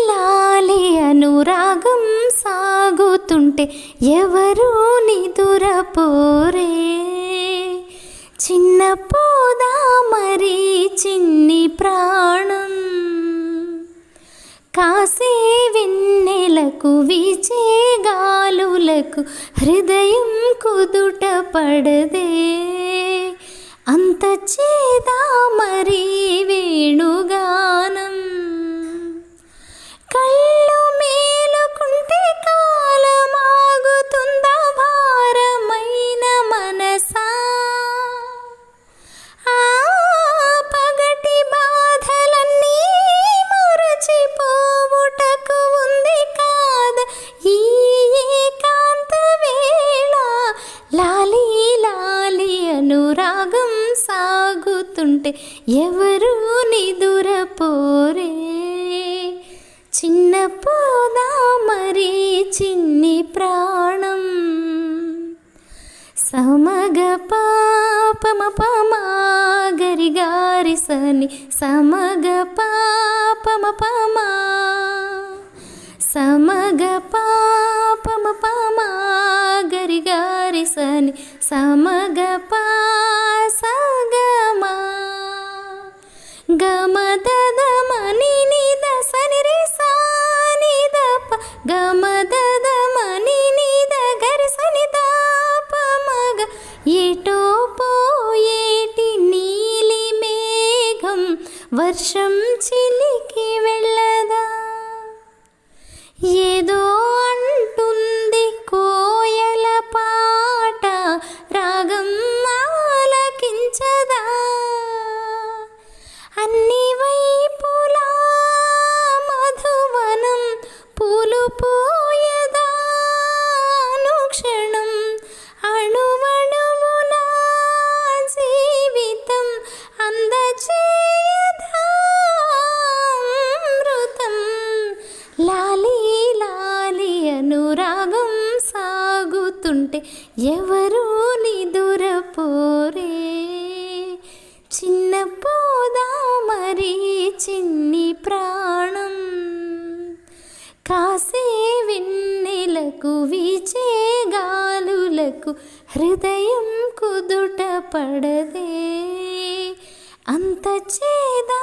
లాలి అనురాగం సాగుతుంటే ఎవరు నిదురపోరే. పోదా మరి చిన్ని ప్రాణం. కాసే వెన్నెలకు వీచే గాలులకు హృదయం కుదుట పడదే. అంత చేదా మరి వేణుగా సాగుతుంటే ఎవరు నిదురపోరే చిన్న పోదా మరి చిన్ని ప్రాణం. సమగ పాపమ పమాగరి గారి సని సమగ పాపమ పమా. సమగ పాపమ పమాగరి గారి సని సమగ వర్షం చిలికి వెళ్ళదా? అంటే ఎవరు నిదురపోరే చిన్న పోదా మరి చిన్ని ప్రాణం. కాసే విన్నెలకు వీచే గాలులకు హృదయం కుదుట పడదే. అంత చేద